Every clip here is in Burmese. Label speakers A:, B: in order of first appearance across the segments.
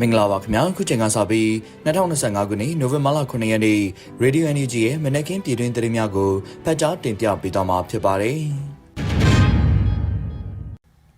A: မင်္ဂလာပါခင်ဗျာခုချိန်ကစပြီး2025ခုနှစ်နိုဝင်ဘာလ9ရက်နေ့ Radio Energy ရဲ့မနက်ခင်းပြည်တွင်းသတင်းများကိုဖတ်ကြားတင်ပြပေးသွားမှာဖြစ်ပါတယ်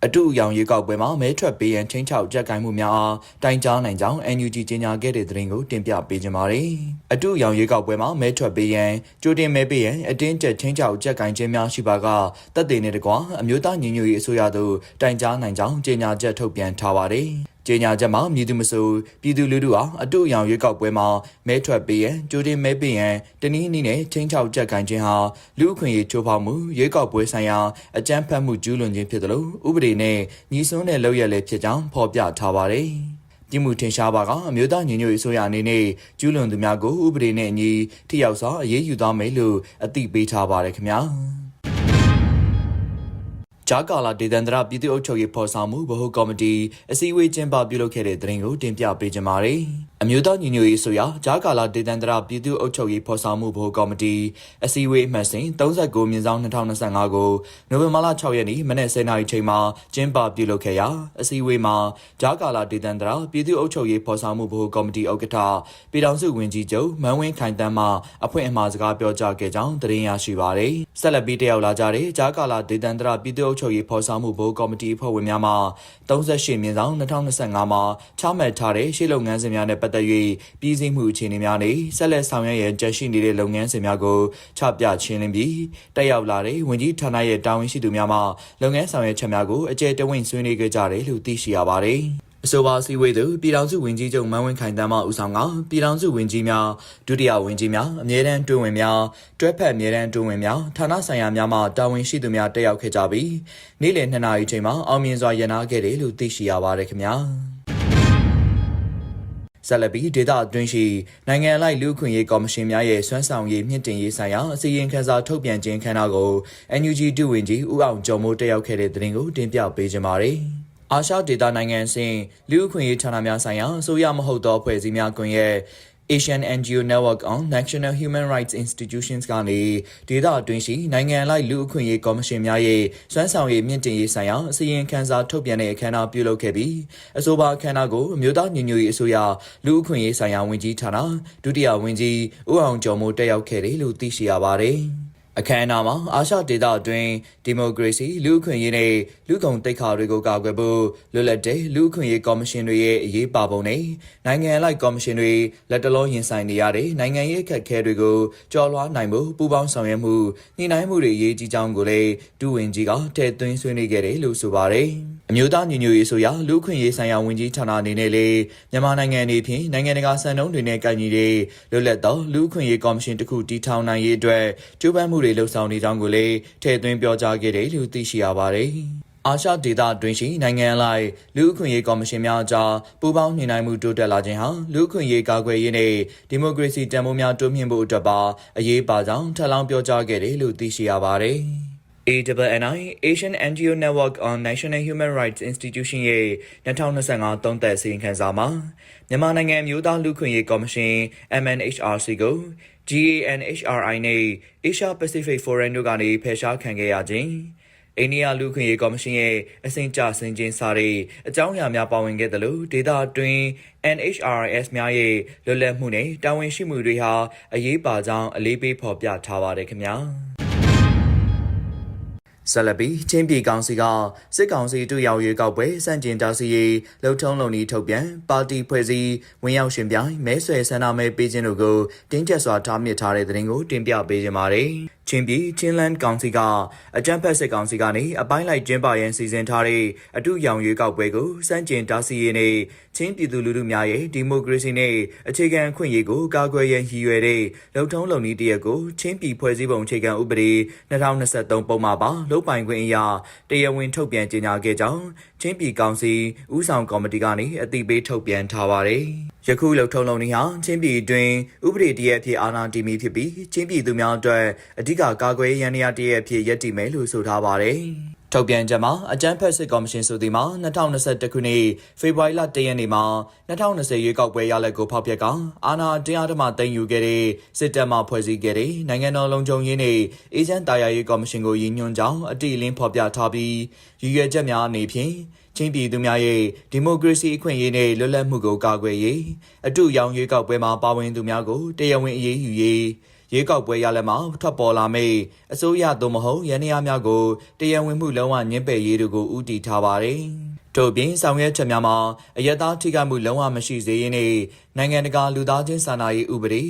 A: အတူအယောင်ရေကောက်ပွဲမှာမဲထွက်ပေးရန်ချင်းချောက်ကြက်ကိုင်မှုများအားတိုင်ကြားနိုင်ကြောင်း NUG ကြေညာခဲ့တဲ့သတင်းကိုတင်ပြပေးကြပါမယ်။အတူအယောင်ရေကောက်ပွဲမှာမဲထွက်ပေးရန်ကြိုတင်မဲပေးရန်အတင်းကျပ်ချင်းချောက်ကြက်ကိုင်ခြင်းများရှိပါကတပ်တွေနဲ့တကွာအမျိုးသားညီညွတ်ရေးအစိုးရသို့တိုင်ကြားနိုင်ကြောင်းကြေညာချက်ထုတ်ပြန်ထားပါတယ်။ ကြေညာချက်မှာမြည်သူမဆိုပြည်သူလူထုဟာအတူအယောင်ရွေးကောက်ပွဲမှာမဲထွက်ပေးရန်ကြိုတင်မဲပေးရန်တနည်းနည်းနဲ့ချင်းချောက်ကြက်ကန်ခြင်းဟာလူအခွင့်အရေးချိုးဖောက်မှုရွေးကောက်ပွဲဆိုင်ရာအကြမ်းဖက်မှုကျူးလွန်ခြင်းဖြစ်တယ်လို့ဥပဒေနဲ့ညီစွန်းတဲ့လုပ်ရလည်းဖြစ်ကြောင်းဖော်ပြထားပါတယ်။ပြည်မှုထင်ရှားပါကအမျိုးသားညီညွတ်ရေးအစိုးရအနေနဲ့ကျူးလွန်သူများကိုဥပဒေနဲ့အညီထိရောက်စွာအရေးယူသွားမယ်လို့အသိပေးထားပါတယ်ခင်ဗျာ။ ဂျာကာလာဒေသန္တရပြည်သူ့အုပ်ချုပ်ရေးဖော်ဆောင်မှုဗဟိုကော်မတီအစည်းအဝေးကျင်းပပြုလုပ်ခဲ့တဲ့တဲ့ရင်ကိုတင်ပြပေးကြပါမယ်။ အမျိုးသားညီညွတ်ရေးဆိုရာဂျာကာလာဒေသန္တရပြည်သူ့အုပ်ချုပ်ရေးဖော်ဆောင်မှုဗဟိုကော်မတီအစည်းအဝေးအမှတ်စဉ်39မြင်းဆောင်2025ကိုနိုဝင်ဘာလ6ရက်နေ့မနက်10:00နာရီချိန်မှာကျင်းပပြုလုပ်ခဲ့ရာအစည်းအဝေးမှာဂျာကာလာဒေသန္တရပြည်သူ့အုပ်ချုပ်ရေးဖော်ဆောင်မှုဗဟိုကော်မတီဥက္ကဋ္ဌပြည်ထောင်စုဝန်ကြီးချုပ်မန်းဝင်းခိုင်တန်းမှအဖွင့်အမှာစကားပြောကြားခဲ့ကြောင်းသတင်းရရှိပါရယ်ဆက်လက်ပြီးတက်ရောက်လာကြတဲ့ဂျာကာလာဒေသန္တရပြည်သူ့အုပ်ချုပ်ရေးဖော်ဆောင်မှုဗဟိုကော်မတီအဖွဲ့ဝင်များမှ38မြင်းဆောင်2025မှာချမှတ်ထားတဲ့ရှေ့လုပ်ငန်းစဉ်များနဲ့ပတ်သက်၍ပြည်စည်းမှုအခြေအနေများနဲ့ဆက်လက်ဆောင်ရွက်ရန်ကြန့်ရှိနေတဲ့လုပ်ငန်းစဉ်များကိုချပြချင်းလင်းပြီးတက်ရောက်လာတဲ့ဝန်ကြီးဌာနရဲ့တာဝန်ရှိသူများမှလုပ်ငန်းဆောင်ရွက်ချက်များကိုအကြံတဝင့်ဆွေးနွေးခဲ့ကြတယ်လို့သိရှိရပါတယ်။အဆိုပါစီဝေးသူပြည်ထောင်စုဝန်ကြီးချုပ်မန်းဝင်းခိုင်တန်းမှဦးဆောင်ကပြည်ထောင်စုဝန်ကြီးများဒုတိယဝန်ကြီးများအမြဲတမ်းတွင်ဝင်များတွဲဖက်အမြဲတမ်းတွင်ဝင်များဌာနဆိုင်ရာများမှတာဝန်ရှိသူများတက်ရောက်ခဲ့ကြပြီးနေ့လယ်2နာရီချိန်မှာအောင်မြင်စွာရန်နာခဲ့တယ်လို့သိရှိရပါတယ်ခင်ဗျာ ဆက်လက်ပြီးဒေတာအတွင်းရှိနိုင်ငံအလိုက်လူ့အခွင့်အရေးကော်မရှင်များရဲ့ဆွမ်းဆောင်ရည်မြင့်တင်ရေးဆိုင်ရာအစည်းအဝေးခန်းစာထုတ်ပြန်ခြင်းခန်းနာကို NUG ဒုဝန်ကြီးဦးအောင်ကျော်မိုးတက်ရောက်ခဲ့တဲ့တဲ့တင်ကိုတင်ပြပေးကြပါမယ်။အာရှဒေတာနိုင်ငံအဆင့်လူ့အခွင့်အရေးဌာနများဆိုင်ရာအစိုးရမဟုတ်သောအဖွဲ့အစည်းများကွန်ရက် Asian NGO Network on National Human Rights Institutions ကနေဒေသအတွင်းရှိနိုင်ငံလိုက်လူ့အခွင့်အရေးကော်မရှင်များရဲ့စွမ်းဆောင်ရည်မြင့်တင်ရေးဆိုင်ရာအစည်းအဝေးခန်းစာထုတ်ပြန်တဲ့အခမ်းအနားပြုလုပ်ခဲ့ပြီးအဆိုပါအခမ်းအနားကိုအမျိုးသားညီညွတ်ရေးအစိုးရလူ့အခွင့်အရေးဆိုင်ရာဝန်ကြီးဌာနဒုတိယဝန်ကြီးဦးအောင်ကျော်မိုးတက်ရောက်ခဲ့တယ်လို့သိရှိရပါတယ်။ အခမ်းအနားမှာအာရှဒေသအတွင်းဒီမိုကရေစီလူ့အခွင့်အရေးနဲ့လူ့ဂုဏ်သိက္ခာတွေကိုကာကွယ်ဖို့လွတ်လပ်တဲ့လူ့အခွင့်အရေးကော်မရှင်တွေရဲ့အရေးပါပုံနဲ့နိုင်ငံအလိုက်ကော်မရှင်တွေလက်တလုံးရင်ဆိုင်နေရတဲ့နိုင်ငံရေးအခက်အခဲတွေကိုကျော်လွှားနိုင်ဖို့ပူးပေါင်းဆောင်ရွက်မှုညှိနှိုင်းမှုတွေအရေးကြီးကြောင်းကိုလည်းဒုဝန်ကြီးကထည့်သွင်းဆွေးနွေးခဲ့တယ်လို့ဆိုပါတယ်။အမျိုးသားညီညွတ်ရေးဆိုရာလူ့အခွင့်အရေးဆိုင်ရာဝန်ကြီးဌာနအနေနဲ့လည်းမြန်မာနိုင်ငံအနေဖြင့်နိုင်ငံတကာစံနှုန်းတွေနဲ့ကိုင်ညီတဲ့လွတ်လပ်သောလူ့အခွင့်အရေးကော်မရှင်တစ်ခုတည်ထောင်နိုင်ရေးအတွက်ကြိုးပမ်းမှုတွေလှုပ်ဆောင်နေကြောင်းကိုလည်းထည့်သွင်းပြောကြားခဲ့တယ်လို့သိရှိရပါတယ်။အာရှဒေသတွင်ရှိနိုင်ငံအလိုက်လူ့အခွင့်အရေးကော်မရှင်များအကြားပူးပေါင်းညှိနှိုင်းမှုတိုးတက်လာခြင်းဟာလူ့အခွင့်အရေးကာကွယ်ရေးနဲ့ဒီမိုကရေစီတန်ဖိုးများတိုးမြှင့်ဖို့အတွက်ပါအရေးပါကြောင်းထပ်လောင်းပြောကြားခဲ့တယ်လို့သိရှိရပါတယ်။ AWNI Asian NGO Network on National Human Rights Institution ရဲ့2025သုံးသက်စီရင်ခံစာမှာမြန်မာနိုင်ငံမျိုးသားလူ့ခွင့်ရေးကော်မရှင် MNHRC ကို GANHRI နဲ့ Asia Pacific Forum တို့ကနေဖယ်ရှားခံခဲ့ရခြင်းအိန္ဒိယလူ့ခွင့်ရေးကော်မရှင်ရဲ့အစဉ်ကြဆင်ခြင်းစာတွေအကြောင်းအရာများပါဝင်ခဲ့တယ်လို့ဒေတာတွင် NHRS များရဲ့လွတ်လပ်မှုနဲ့တာဝန်ရှိမှုတွေဟာအရေးပါကြောင်းအလေးပေးဖော်ပြထားပါတယ်ခင်ဗျာ ဆလဘီချင်းပြည်ကောင်စီကစစ်ကောင်စီတို့ရောက်ရွေးကောက်ပွဲစန့်ကျင်တာစီရေးလှုပ်ထုံးလုံဤထုတ်ပြန်ပါတီဖွဲ့စည်းဝင်ရောက်ရှင်ပြိုင်မဲဆွယ်ဆန္ဒမဲပေးခြင်းတို့ကိုတင်းကျပ်စွာထားမြစ်ထားတဲ့တဲ့ရင်ကိုတင်ပြပေးကြပါမယ်။ချင်းပြည်ချင်းလန်းကောင်စီကအကြံဖက်စစ်ကောင်စီကနေအပိုင်းလိုက်ကျင်းပရန်စီစဉ်ထားတဲ့အတူရောင်ရွေးကောက်ပွဲကိုစန့်ကျင်တာစီရေးနဲ့ချင်းပြည်သူလူထုများရဲ့ဒီမိုကရေစီနဲ့အခြေခံအခွင့်အရေးကိုကာကွယ်ရန်ရည်ရွယ်တဲ့လှုပ်ထုံးလုံဤတရက်ကိုချင်းပြည်ဖွဲ့စည်းပုံအခြေခံဥပဒေ2023ပုံမှာပါလုတ်ပိုင်ခွင့်အရာတရားဝင်ထုတ်ပြန်ကြေညာခဲ့ကြောင်းချင်းပြည်ကောင်စီဥဆောင်ကော်မတီကနေအသိပေးထုတ်ပြန်ထားပါတယ်။ယခုလှုပ်ထုံးလုံဤဟာချင်းပြည်အတွင်းဥပဒေတရက်ဖြစ်အာဏာတည်မီဖြစ်ပြီးချင်းပြည်သူများအတွက်အဓိကကာကွယ်ရန်ရာတရက်ဖြစ်ရည်တည်မယ်လို့ဆိုထားပါတယ်။ ထုတ်ပြန်ချက်မှာအကြမ်းဖက်စစ်ကော်မရှင်ဆိုသည်မှာ2021ခုနှစ်ဖေဖော်ဝါရီလ1ရက်နေ့မှာ2020ရွေးကောက်ပွဲရလဒ်ကိုဖောက်ပြကအာဏာတရားဓမ္မသိမ်းယူခဲ့တဲ့စစ်တပ်မှဖွဲ့စည်းခဲ့တဲ့နိုင်ငံတော်လုံခြုံရေးနှင့်အေဂျင့်တာယာရေးကော်မရှင်ကိုရည်ညွှန်းကြောင်းအတိအလင်းဖော်ပြထားပြီးရည်ရွယ်ချက်များအနေဖြင့်ချင်းပြည်သူများရဲ့ဒီမိုကရေစီအခွင့်အရေးနဲ့လွတ်လပ်မှုကိုကာကွယ်ရေးအတူရောင်ရွေးကောက်ပွဲမှာပါဝင်သူများကိုတရားဝင်အရေးယူရေး ရွေးကောက်ပွဲရလဒ်မှာထွက်ပေါ်လာမယ့်အစိုးရသို့မဟုတ်ရန်ရာများကိုတရားဝင်မှုလုံးဝညှင်းပယ်ရေးတို့ကိုဥတီထားပါတယ်။ထို့ပြင်ဆောင်ရွက်ချက်များမှာအယက်သားထိခိုက်မှုလုံးဝမရှိစေရေးနဲ့နိုင်ငံတကာလူသားချင်းစာနာရေးဥပဒေ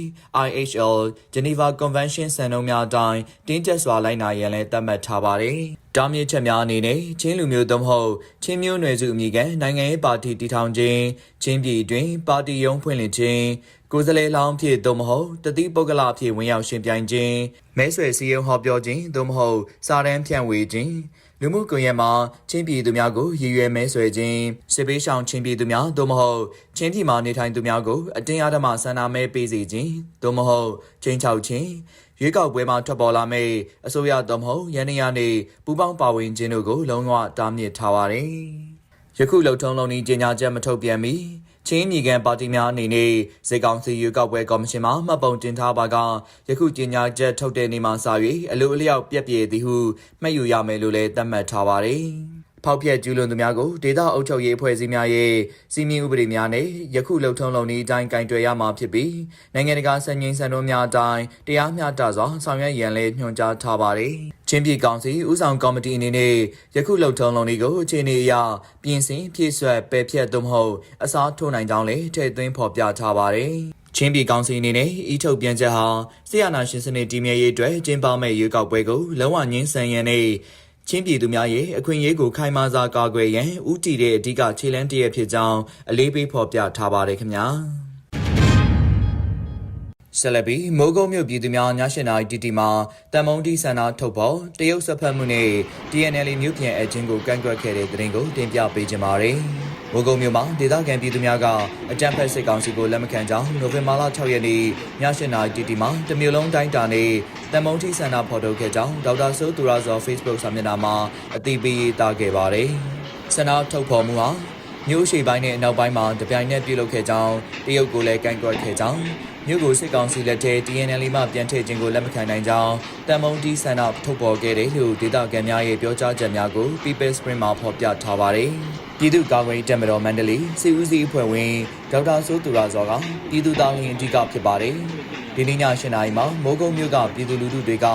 A: IHL Geneva Convention စံနှုန်းများအတိုင်းတင်းကျပ်စွာလိုက်နာရန်လည်းသတ်မှတ်ထားပါတယ်။ တားမြစ်ချက်များအနေနဲ့ချင်းလူမျိုးသို့မဟုတ်ချင်းမျိုးနွယ်စုအမည်ခံနိုင်ငံရေးပါတီတည်ထောင်ခြင်းချင်းပြည်တွင်ပါတီရုံးဖွင့်လှစ်ခြင်းကိုယ်စားလှယ်လောင်းဖြစ်သို့မဟုတ်တတိပုဂ္ဂလဖြစ်ဝင်ရောက်ရှင်ပြိုင်ခြင်းမဲဆွယ်စည်းရုံးဟောပြောခြင်းသို့မဟုတ်စာတမ်းဖြန့်ဝေခြင်း လူမှုကွန်ရက်မှာချင်းပြည်သူများကိုရည်ရွယ်မဲဆွယ်ခြင်းစစ်ပေးရှောင်ချင်းပြည်သူများသို့မဟုတ်ချင်းပြည်မှာနေထိုင်သူများကိုအတင်းအဓမ္မဆန္ဒမဲပေးစေခြင်းသို့မဟုတ်ချင်းချောက်ခြင်းရွေးကောက်ပွဲမှာထွက်ပေါ်လာမယ့်အစိုးရသို့မဟုတ်ရန်နေရနေပူးပေါင်းပါဝင်ခြင်းတို့ကိုလုံးဝတားမြစ်ထားပါတယ်ယခုလှုပ်ထုံးလုံးဤကြေညာချက်မထုတ်ပြန်မီ ချင်းမြေကန်ပါတီများအနေနဲ့စေကောင်စီရွေးကောက်ပွဲကော်မရှင်မှမှတ်ပုံတင်ထားပါကယခုကြေညာချက်ထုတ်တဲ့နေ့မှစ၍အလိုအလျောက်ပြက်ပြဲသည်ဟုမှတ်ယူရမယ်လို့လည်းသတ်မှတ်ထားပါတယ်။ ဖောက်ပြက်ကျူးလွန်သူများကိုဒေသအုပ်ချုပ်ရေးအဖွဲ့အစည်းများရဲ့စီမင်းဥပဒေများနဲ့ယခုလှုပ်ထုံးလုံးဤအတိုင်းကင်တွယ်ရမှာဖြစ်ပြီးနိုင်ငံတကာစံချိန်စံနှုန်းများအတိုင်းတရားမျှတစွာဆောင်ရွက်ရန်လည်းညွှန်ကြားထားပါတယ်။ချင်းပြည်ကောင်စီဦးဆောင်ကော်မတီအနေနဲ့ယခုလှုပ်ထုံးလုံးတွေကိုအခြေအနေအရပြင်ဆင်ဖြည့်ဆွက်ပယ်ဖျက်သို့မဟုတ်အစားထိုးနိုင်ကြောင်းလည်းထည့်သွင်းဖော်ပြထားပါတယ်။ချင်းပြည်ကောင်စီအနေနဲ့ဤထုတ်ပြန်ချက်ဟာဆီယနာရှင်စနစ်တည်မြဲရေးအတွက်ကျင်းပမဲ့ရွေးကောက်ပွဲကိုလုံးဝငင်းဆန်ရန်နဲ့ ချင်းပြည်သူများရဲ့အခွင့်အရေးကိုခိုင်မာစွာကာကွယ်ရန်ဥတီတဲ့အဓိကခြေလှမ်းတစ်ရပ်ဖြစ်ကြောင်းအလေးပေးဖော်ပြထားပါတယ်ခင်ဗျာ ဆလဘီမိုးကုတ်မြို့ပြည်သူများညရှင်နာတီတီမှာတန်မုံတီဆန္ဒထုတ်ပေါ်တရုတ်ဆက်ဖက်မှုနဲ့ DNL မြို့ပြန်အချင်းကိုကန့်ကွက်ခဲ့တဲ့တဲ့ရင်ကိုတင်ပြပေးကြပါမယ်။မိုးကုတ်မြို့မှာဒေသခံပြည်သူများကအကြမ်းဖက်စစ်ကောင်စီကိုလက်မခံကြောင်းနိုဝင်ဘာလ6ရက်နေ့ညရှင်နာတီတီမှာတမျိုးလုံးတိုင်းတာနဲ့တန်မုံတီဆန္ဒဖော်ထုတ်ခဲ့ကြောင်းဒေါက်တာဆိုးသူရဇော် Facebook စာမျက်နှာမှာအသိပေးရေးသားခဲ့ပါတယ်။ဆန္ဒထုတ်ဖော်မှုဟာမြို့ရှိပိုင်းနဲ့အနောက်ပိုင်းမှာတပြိုင်နက်ပြုလုပ်ခဲ့ကြောင်းတရုတ်ကိုလည်းကန့်ကွက်ခဲ့ကြောင်း မြို့ကိုစစ်ကောင်စီလက်ထဲ TNL မှပြန်ထည့်ခြင်းကိုလက်မခံနိုင်ကြောင်းတန်မုံတီဆန္ဒထုတ်ပေါ်ခဲ့တယ်လို့ဒေသခံများရဲ့ပြောကြားချက်များကို People Spring မှာဖော်ပြထားပါတယ်။ပြည်သူ့ကာကွယ်တပ်မတော်မန္တလေးစစ်ဦးစီးအဖွဲ့ဝင်ဒေါက်တာစိုးသူရဇော်ကပြည်သူသားရင်အဓိကဖြစ်ပါတယ်။ဒီနေ့ည၈နာရီမှာမိုးကုတ်မြို့ကပြည်သူလူထုတွေက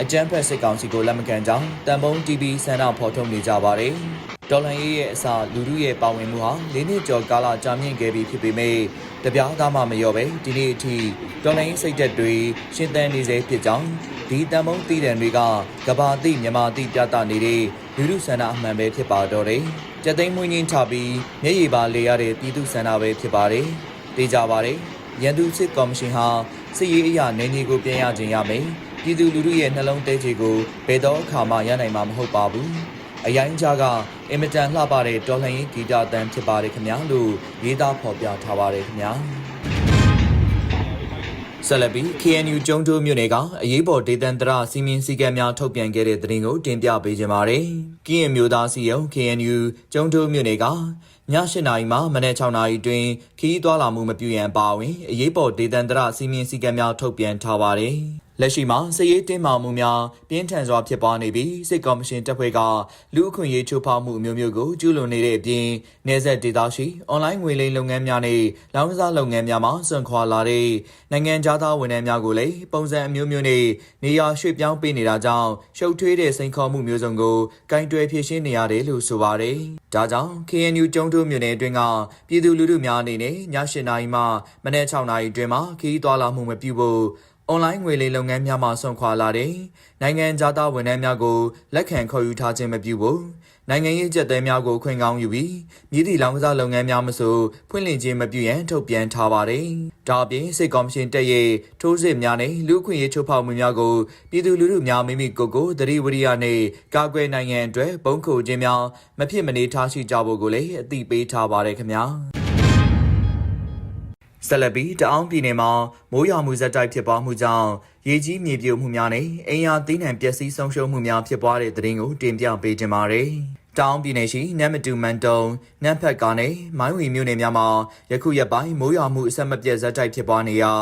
A: အကြမ်းဖက်စစ်ကောင်စီကိုလက်မခံကြောင်းတန်ပုံ TV ဆန္ဒဖော်ထုတ်နေကြပါတယ်။ဒေါ်လန်ရေးရဲ့အစာလူထုရဲ့ပါဝင်မှုဟာ၄နှစ်ကျော်ကာလကြာမြင့်ခဲ့ပြီဖြစ်ပေမဲ့ တပြားသားမှမလျော့ပဲဒီနေ့အထိဒေါ်လန်ရေးစိတ်သက်တွေရှင်းသန်နေစေဖြစ်ကြောင်းဒီတန်ပုံတည်တံတွေကကဘာတိမြန်မာတိပြသနေတဲ့လူထုဆန္ဒအမှန်ပဲဖြစ်ပါတော့တယ်။ကြက်သိမ်းမွေးငင်းချပြီးမျက်ရည်ပါလေရတဲ့ပြည်သူဆန္ဒပဲဖြစ်ပါတယ်။သိကြပါတယ်။ရန်သူစစ်ကော်မရှင်ဟာစစ်ရေးအရာနေကြီးကိုပြန်ရခြင်းရမယ်။ပြည်သူလူထုရဲ့နှလုံးတဲချေကိုဘယ်တော့အခါမှရနိုင်မှာမဟုတ်ပါဘူး။ အရင်ကြားကအင်မတန်လှပတဲ့တော်လှန်ရေးဂီတတန်ဖြစ်ပါတယ်ခင်ဗျာလို့ရေးသားဖော်ပြထားပါတယ်ခင်ဗျာဆက်လက်ပြီး KNU ကျုံတိုးမြို့နယ်ကအရေးပေါ်ဒေသန္တရစီမင်းစည်းကမ်းများထုတ်ပြန်ခဲ့တဲ့သတင်းကိုတင်ပြပေးကြပါမယ်။ကင်းမျိုးသားစီယုံ KNU ကျုံတိုးမြို့နယ်ကည၈နာရီမှမနက်6နာရီတွင်ခီးသွွာလာမှုမပြုရန်ပါဝင်အရေးပေါ်ဒေသန္တရစီမင်းစည်းကမ်းများထုတ်ပြန်ထားပါတယ်။ လက်ရှိမှာစစ်ရေးတင်းမာမှုများပြင်းထန်စွာဖြစ်ပွားနေပြီးစစ်ကော်မရှင်တပ်ဖွဲ့ကလူအခွင့်အရေးချိုးဖောက်မှုအမျိုးမျိုးကိုကျူးလွန်နေတဲ့အပြင်နေဆက်ဒေသရှိအွန်လိုင်းငွေလိမ်လုပ်ငန်းများနဲ့လောင်းကစားလုပ်ငန်းများမှာစွန့်ခွာလာတဲ့နိုင်ငံသားဝန်ထမ်းများကိုလည်းပုံစံအမျိုးမျိုးနဲ့နေရာရွှေ့ပြောင်းပေးနေတာကြောင့်ရှုပ်ထွေးတဲ့စိန်ခေါ်မှုမျိုးစုံကိုကင်တွယ်ဖြေရှင်းနေရတယ်လို့ဆိုပါတယ်။ဒါကြောင့် KNU ကျုံတိုးမြို့နယ်အတွင်းကပြည်သူလူထုများအနေနဲ့ည၈နာရီမှမနက်6နာရီအတွင်းမှာခီးသွွာလာမှုမပြုဖို့ အွန်လိုင်းငွေလိမ်လုပ်ငန်းများမှဆွန့်ခွာလာတဲ့နိုင်ငံသားဝန်ထမ်းများကိုလက်ခံခေါ်ယူထားခြင်းမပြုဖို့နိုင်ငံရေးကြက်တဲများကိုခွင့်ကောင်းယူပြီးမြည်သည့်လောင်ကစားလုပ်ငန်းများမဆိုဖွင့်လှစ်ခြင်းမပြုရန်ထုတ်ပြန်ထားပါတယ်။ဒါအပြင်စစ်ကော်မရှင်တက်ရဲ့ထိုးစစ်များနဲ့လူ့ခွင့်ရေးချိုးဖောက်မှုများကိုပြည်သူလူထုများမိမိကိုယ်ကိုသတိဝရိယနဲ့ကာကွယ်နိုင်ငံအတွက်ဘုံခိုခြင်းများမဖြစ်မနေထားရှိကြဖို့ကိုလည်းအသိပေးထားပါတယ်ခင်ဗျာ။ ဆက်လက်ပြီးတအောင်းပြည်နယ်မှာမိုးရွာမှုဇက်တိုက်ဖြစ်ပွားမှုကြောင့်ရေကြီးမြေပြိုမှုများနဲ့အိမ်ယာသီးနှံပျက်စီးဆုံးရှုံးမှုများဖြစ်ပွားတဲ့တဲ့ရင်ကိုတင်ပြပေးကြပါမယ်။ တောင်ပြည်နယ်ရှိနမ်မတူမန်တုံနမ်ဖက်ကနေမိုင်းဝီမြို့နယ်များမှာယခုရက်ပိုင်းမိုးရွာမှုအဆက်မပြတ်ဇက်တိုက်ဖြစ်ပွားနေရာ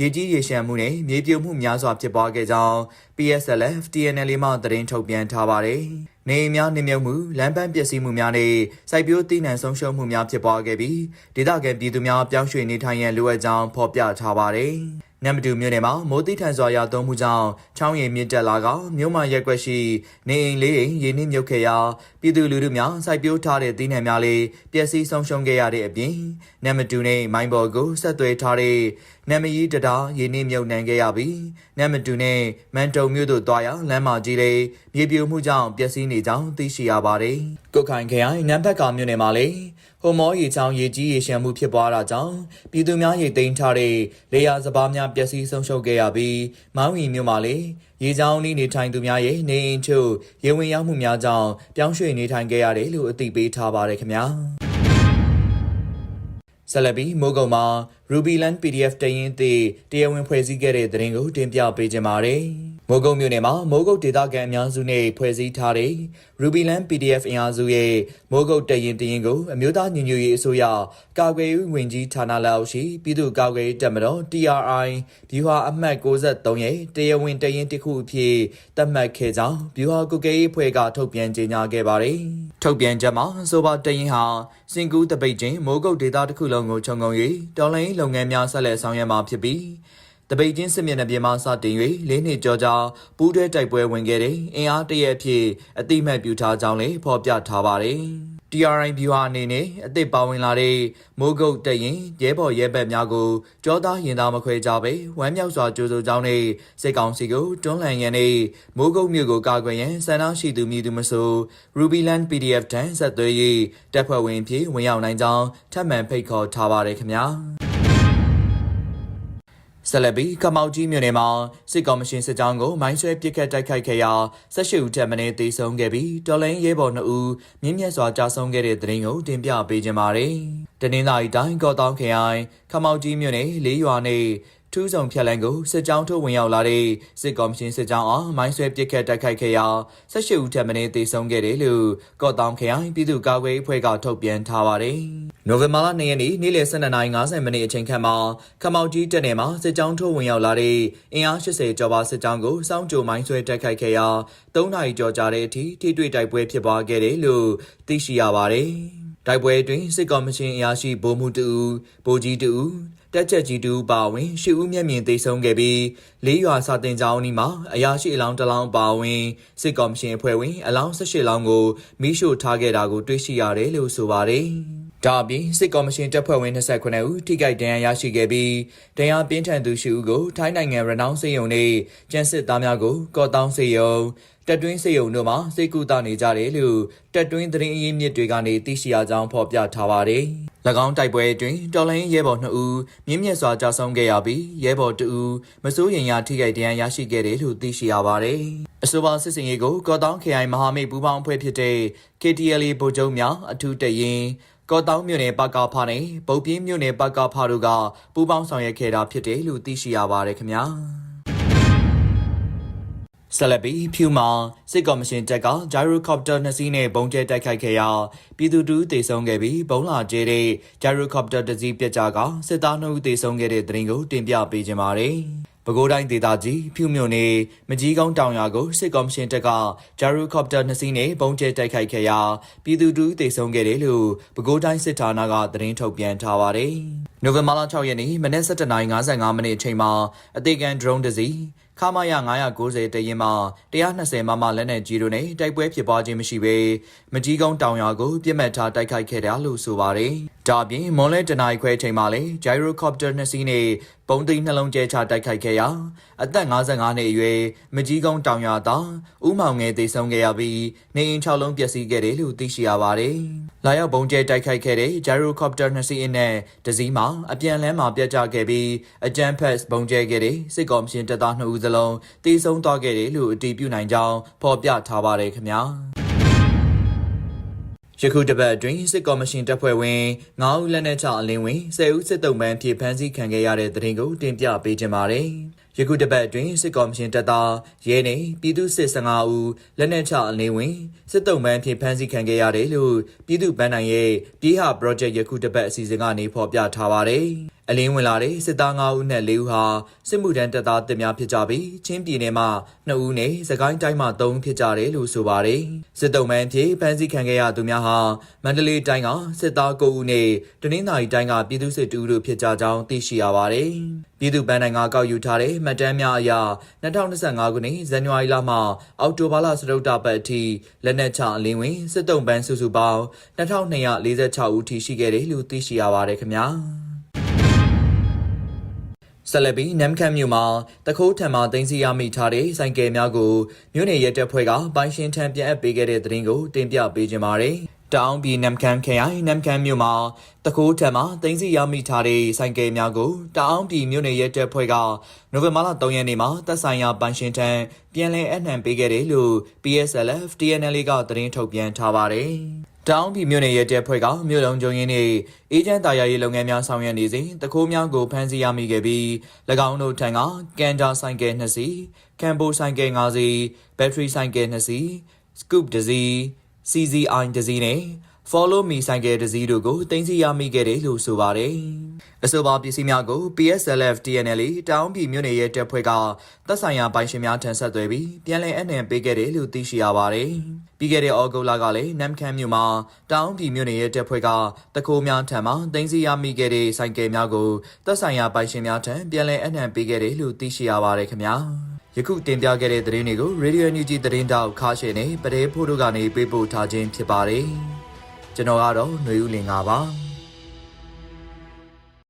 A: ရေကြီးရေရှမ်းမှုနဲ့မြေပြိုမှုများစွာဖြစ်ပွားခဲ့ကြောင်း PSLF TNL မှသတင်းထုတ်ပြန်ထားပါတယ်။နေအိမ်များနှိမ့်မြုပ်မှုလမ်းပန်းပျက်စီးမှုများနဲ့စိုက်ပျိုးတည်နှံဆုံးရှုံးမှုများဖြစ်ပွားခဲ့ပြီးဒေသခံပြည်သူများပြောင်းရွှေ့နေထိုင်ရန်လိုအပ်ကြောင်းဖော်ပြထားပါတယ်။ နမ်မတူမြို့နယ်မှာမိုးတိထန်စွာရသုံးမှုကြောင့်ချောင်းရည်မြင့်တက်လာကမြို့မှာရက်ွက်ရှိနေအိမ်လေးအိမ်ရေနှိမ့်မြုပ်ခဲ့ရာပြည်သူလူထုများစိုက်ပျိုးထားတဲ့တည်နှံများလေးပျက်စီးဆုံးရှုံးခဲ့ရတဲ့အပြင်နမ်မတူနဲ့မိုင်းဘော်ကိုဆက်သွယ်ထားတဲ့ နမ်မကြီးတတားရေနှိမ့်မြုပ်နှံခဲ့ရပြီးနမ်မတူနဲ့မန်တုံမြို့တို့တွားရောက်လမ်းမကြီးလေးမြေပြိုမှုကြောင့်ပျက်စီးနေကြောင်းသိရှိရပါတယ်။ကုတ်ခိုင်ခရိုင်နမ်ဘက်ကမြို့နယ်မှာလည်းဟိုမောရေချောင်းရေကြီးရေရှမ်းမှုဖြစ်ပွားတာကြောင့်ပြည်သူများရေသိမ်းထားတဲ့လေယာစပားများပျက်စီးဆုံးရှုံးခဲ့ရပြီးမောင်းရီမြို့မှာလည်းရေချောင်းဤနေထိုင်သူများရဲ့နေအိမ်ချို့ရေဝင်ရောက်မှုများကြောင့်ပြောင်းရွှေ့နေထိုင်ခဲ့ရတယ်လို့အသိပေးထားပါတယ်ခင်ဗျာဆလဘီမိုးကုံမှာ Rubyland PDF တရင်အသည့်တရားဝင်ဖွဲ့စည်းခဲ့တဲ့သတင်းကိုတင်ပြပေးကြပါမယ်။ မိုးကုတ်မြို့နယ်မှာမိုးကုတ်ဒေသခံအများစုနဲ့ဖွဲ့စည်းထားတဲ့ Rubyland PDF အင်အားစုရဲ့မိုးကုတ်တရင်တရင်ကိုအမျိုးသားညီညွတ်ရေးအစိုးရကာကွယ်ရေးဝန်ကြီးဌာနလက်အောက်ရှိပြည်သူ့ကာကွယ်ရေးတပ်မတော် TRI ဗျူဟာအမှတ်63ရဲ့တရားဝင်တရင်တစ်ခုအဖြစ်သတ်မှတ်ခဲ့ကြောင်းဗျူဟာကုကဲရေးဖွဲ့ကထုတ်ပြန်ကြေညာခဲ့ပါတယ်။ထုတ်ပြန်ချက်မှာဆိုပါတရင်ဟာစင်ကူးတပိတ်ချင်းမိုးကုတ်ဒေသတစ်ခုလုံးကိုခြုံငုံ၍တော်လိုင်းလုပ်ငန်းများဆက်လက်ဆောင်ရွက်မှာဖြစ်ပြီး တပိတ်ချင်းစစ်မျက်နှာပြင်မှာစတင်၍လေးနှစ်ကျော်ကြာပူးတွဲတိုက်ပွဲဝင်ခဲ့တဲ့အင်အားတရက်အဖြစ်အတိမတ်ပြုထားကြောင်းလည်းဖော်ပြထားပါတယ်။ TRI ဗျူဟာအနေနဲ့အသစ်ပါဝင်လာတဲ့မိုးကုတ်တရင်ရဲဘော်ရဲဘက်များကိုကြောသားရင်သားမခွဲကြပဲဝမ်းမြောက်စွာကြိုးဆိုကြောင်းနဲ့စစ်ကောင်စီကိုတွန်းလှန်ရန်နဲ့မိုးကုတ်မြို့ကိုကာကွယ်ရန်စံနှရှိသူမည်သူမဆို Rubyland PDF တန်းဆက်သွေး၍တပ်ဖွဲ့ဝင်ဖြစ်ဝင်ရောက်နိုင်ကြောင်းထပ်မံဖိတ်ခေါ်ထားပါတယ်ခင်ဗျာ။ ဆက်လက်ပြီးကမောက်ကြီးမြို့နယ်မှာစစ်ကောင်မရှင်စစ်ကြောင်းကိုမိုင်းဆွဲပစ်ခတ်တိုက်ခိုက်ခဲ့ရာဆက်ရှိဦးထက်မင်းတေဆုံးခဲ့ပြီးတော်လိုင်းရဲဘော်2ဦးမြင့်မြတ်စွာကြာဆုံးခဲ့တဲ့တဲ့ရင်ကိုတင်ပြပေးကြပါမယ်။တနင်္လာရီတိုင်းကော့တောင်းခရိုင်ခမောက်ကြီးမြို့နယ်လေးရွာနယ် ထူးဆောင်ဖြက်လန်းကိုစစ်ကြောင်းထိုးဝင်ရောက်လာတဲ့စစ်ကော်မရှင်စစ်ကြောင်းအားမိုင်းဆွဲပစ်ခတ်တိုက်ခိုက်ခဲ့ရာ၁၈ဦးထပ်မံတေဆုံးခဲ့တယ်လို့ကော့တောင်ခရိုင်ပြည်သူ့ကာကွယ်ရေးအဖွဲ့ကထုတ်ပြန်ထားပါတယ်။နိုဝင်ဘာလ2ရက်နေ့နေ့လယ်12:50မိနစ်အချိန်ခန့်မှာခမောက်ကြီးတက်နယ်မှာစစ်ကြောင်းထိုးဝင်ရောက်လာတဲ့အင်အား80ကျော်ပါစစ်ကြောင်းကိုစောင်းကြိုမိုင်းဆွဲတိုက်ခိုက်ခဲ့ရာ3နာရီကျော်ကြာတဲ့အထိထိတွေ့တိုက်ပွဲဖြစ်ပွားခဲ့တယ်လို့သိရှိရပါတယ်။တိုက်ပွဲအတွင်းစစ်ကော်မရှင်အရာရှိဗိုလ်မှူးတူဗိုလ်ကြီးတူ တက်ချက်ကြီးတူပါဝင်ရှစ်ဦးမျက်မြင်သိဆုံးခဲ့ပြီးလေးရွာစာတင်ကျောင်းနီးမှာအရာရှိအလောင်းတစ်လောင်းပါဝင်စစ်ကော်မရှင်အဖွဲ့ဝင်အလောင်း၁၈လောင်းကိုမိရှို့ထားခဲ့တာကိုတွေ့ရှိရတယ်လို့ဆိုပါတယ်။ဒါအပြင်စစ်ကော်မရှင်တပ်ဖွဲ့ဝင်29ဦးထိခိုက်ဒဏ်ရာရရှိခဲ့ပြီးဒဏ်ရာပြင်းထန်သူရှိဦးကိုထိုင်းနိုင်ငံရနောင်းစေယုံနဲ့ကျန်းစစ်သားများကိုကော့တောင်းစေယုံ တက်တွင်းစေယုံတို့မှာစိတ်ကူတာနေကြတယ်လို့တက်တွင်းသတင်းအရင်းမြစ်တွေကနေသိရှိရကြောင်းဖော်ပြထားပါတယ်။၎င်းတိုက်ပွဲအတွင်းတော်လိုင်းရဲဘော်2ဦးမြင့်မြတ်စွာကြာဆုံးခဲ့ရပြီးရဲဘော်2ဦးမစိုးရင်ရထိခိုက်ဒဏ်ရာရရှိခဲ့တယ်လို့သိရှိရပါတယ်။အဆိုပါစစ်စင်ရေးကိုကော့တောင်းခရိုင်မဟာမိတ်ပူးပေါင်းအဖွဲ့ဖြစ်တဲ့ KTLA ဗိုလ်ချုပ်များအထူးတရင်ကော့တောင်းမြို့နယ်ပကဖာနဲ့ပုတ်ပြင်းမြို့နယ်ပကဖာတို့ကပူးပေါင်းဆောင်ရွက်ခဲ့တာဖြစ်တယ်လို့သိရှိရပါတယ်ခင်ဗျာ။ ဆက်လက်ပြီးဖြူမာစစ်ကော်မရှင်တပ်ကဂျိုင်ရိုကော်ပတာနှစ်စီးနဲ့ပုံကျဲတိုက်ခိုက်ခဲ့ရာပြည်သူတူတေဆုံးခဲ့ပြီးဘုံလာကျဲတဲ့ဂျိုင်ရိုကော်ပတာတစ်စီးပြက်ကျကစစ်သားနှုတ်တေဆုံးခဲ့တဲ့တဲ့ရင်ကိုတင်ပြပေးကြပါမယ်။ပဲခူးတိုင်းဒေသကြီးဖြူမြို့နယ်မကြီးကုန်းတောင်ရွာကိုစစ်ကော်မရှင်တပ်ကဂျာရူကော်ပတာနှစ်စီးနဲ့ပုံကျဲတိုက်ခိုက်ခဲ့ရာပြည်သူတူတေဆုံးခဲ့တယ်လို့ပဲခူးတိုင်းစစ်ဌာနကသတင်းထုတ်ပြန်ထားပါတယ်။နိုဝင်ဘာလ6ရက်နေ့မနက်7:55မိနစ်အချိန်မှာအသေးခံ drone တစ်စီး ခမာယ990တရင်မှ120မမလက်နက်ကြီးတို့နဲ့တိုက်ပွဲဖြစ်ပွားခြင်းမရှိဘဲမကြီးကုန်းတောင်ရွာကိုပြစ်မှတ်ထားတိုက်ခိုက်ခဲ့တယ်လို့ဆိုပါတယ်။ဒါ့အပြင်မွန်လဲတနိုင်ခွဲချိန်မှာလည်း gyrocopter နှစ်စီးနဲ့ပုံသိန်းနှလုံးကျဲချတိုက်ခိုက်ခဲ့ရာအသက်55နှစ်အရွယ်မကြီးကုန်းတောင်ရွာသားဦးမောင်ငယ်သေဆုံးခဲ့ရပြီးနေအိမ်6လုံးပျက်စီးခဲ့တယ်လို့သိရှိရပါတယ်။လာရောက်ပုံကျဲတိုက်ခိုက်ခဲ့တဲ့ gyrocopter နှစ်စီးအနက်တစည်းမှာအပြန်လန်းမှာပြတ်ကျခဲ့ပြီးအကြမ်းဖက်ပုံကျဲခဲ့တဲ့စစ်ကောင်မရှင်တပ်သား2ဦးစလုံးတေဆုံးသွားခဲ့တယ်လို့အတည်ပြုနိုင်ကြောင်းဖော်ပြထားပါတယ်ခင်ဗျာ။ ယခုတစ်ပတ်အတွင်းစစ်ကော်မရှင်တပ်ဖွဲ့ဝင်9ဦးလက်နက်ချအလင်းဝင်10ဦးစစ်တုံးပန်းဖြစ်ဖမ်းဆီးခံခဲ့ရတဲ့တဲ့တင်ကိုတင်ပြပေးခြင်းပါတယ်။ယခုတစ်ပတ်အတွင်းစစ်ကော်မရှင်တပ်သားရဲနေပြည်သူစစ်15ဦးလက်နက်ချအလင်းဝင်စစ်တုံးပန်းဖြစ်ဖမ်းဆီးခံခဲ့ရတယ်လို့ပြည်သူ့ဗန်းနိုင်ရဲ့ပြေးဟာ project ယခုတစ်ပတ်အစီအစဉ်ကနေဖော်ပြထားပါတယ်။အလင်းဝင်လာတဲ့စစ်သား9ဦးနဲ့4ဦးဟာစစ်မှုထမ်းတပ်သားတင်များဖြစ်ကြပြီးချင်းပြည်နယ်မှာ2ဦးနဲ့စကိုင်းတိုင်းမှာ3ဦးဖြစ်ကြတယ်လို့ဆိုပါတယ်။စစ်တုံးပန်းဖြစ်ဖမ်းဆီးခံခဲ့ရသူများဟာမန္တလေးတိုင်းကစစ်သား9ဦးနဲ့တနင်္သာရီတိုင်းကပြည်သူ့စစ်2ဦးတို့ဖြစ်ကြကြောင်းသိရှိရပါတယ်။ ပြည်သူ့ဗန်းနိုင်ကကောက်ယူထားတဲ့မှတ်တမ်းများအရ2025ခုနှစ်ဇန်နဝါရီလမှအောက်တိုဘာလစတုတ္တပတ်အထိလက်နက်ချအလင်းဝင်စစ်တုံးပန်းစုစုပေါင်း2246ဦးထိရှိခဲ့တယ်လို့သိရှိရပါတယ်ခင်ဗျာ။ဆက်လက်ပြီးနမ်ခမ်းမြို့မှာတခိုးထံမှာတင်စီရမိထားတဲ့ဆိုင်ကယ်များကိုမြို့နယ်ရဲတပ်ဖွဲ့ကပိုင်ရှင်ထံပြန်အပ်ပေးခဲ့တဲ့သတင်းကိုတင်ပြပေးကြပါမယ်။ တောင်ပြည်နမ်ခမ်းခရိုင်နမ်ခမ်းမြို့မှာတခိုးထံမှာတင်စီရမိထားတဲ့ဆိုင်ကယ်များကိုတောင်ပြည်မြို့နယ်ရဲတပ်ဖွဲ့ကနိုဝင်ဘာလ3ရက်နေ့မှာတပ်ဆိုင်ရာပိုင်ရှင်ထံပြန်လည်အနှံပေးခဲ့တယ်လို့ PSLF TNL ကသတင်းထုတ်ပြန်ထားပါတယ်။တောင်ပြည်မြို့နယ်ရဲတပ်ဖွဲ့ကမြို့လုံးကျုံရင်းနဲ့အေဂျင့်တာယာရေးလုပ်ငန်းများဆောင်ရွက်နေစဉ်တခိုးများကိုဖမ်းဆီးရမိခဲ့ပြီး၎င်းတို့ထံကကန်တာဆိုင်ကယ်2စီး၊ကမ်ဘိုဆိုင်ကယ်5စီး၊ဘက်ထရီဆိုင်ကယ်2စီး၊စကူပ်1စီး၊ CZI 1စီးနဲ့ Follow Me ဆိုင်ကယ်တစ်စီးတို့ကိုတင်စီရမိခဲ့တယ်လို့ဆိုပါတယ်။အဆိုပါပစ္စည်းများကို PSLF TNL တောင်ပြည်မြို့နယ်ရဲ့တပ်ဖွဲ့ကတပ်ဆိုင်ရာပိုင်ရှင်များထံဆက်သွယ်ပြီးပြန်လည်အနှံပေးခဲ့တယ်လို့သိရှိရပါတယ်။ပြီးခဲ့တဲ့ဩဂုတ်လကလည်းနမ်ခမ်းမြို့မှာတောင်ပြည်မြို့နယ်ရဲ့တပ်ဖွဲ့ကတကိုးများထံမှတင်စီရမိခဲ့တဲ့ဆိုင်ကယ်များကိုတပ်ဆိုင်ရာပိုင်ရှင်များထံပြန်လည်အနှံပေးခဲ့တယ်လို့သိရှိရပါတယ်ခင်ဗျာ။ ယခုတင်ပြခဲ့တဲ့သတင်းတွေကို Radio NUG သတင်းတောက်ခါရှင်နဲ့ပဒဲဖို့တို့ကနေပေးပို့ထားခြင်းဖြစ်ပါတယ်။ကျွန်တော်ကတော့ຫນွေဦးလင်ပါပါ